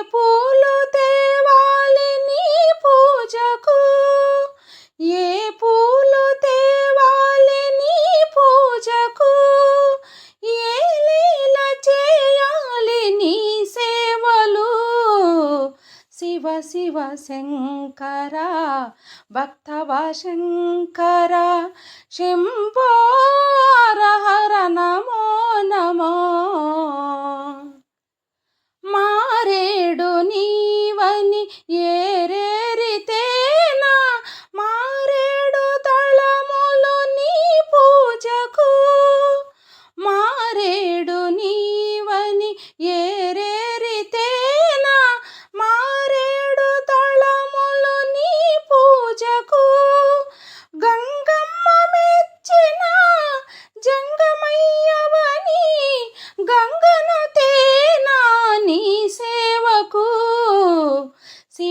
పూలు తేవాలి నీ పూజకు. ఏ పూలు తేవాలి నీ పూజకు. ఏ లీల చేయాలి నీ సేవలు. శివ శివ శంకర భక్తవ శంకర శంభు ஏ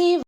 శివ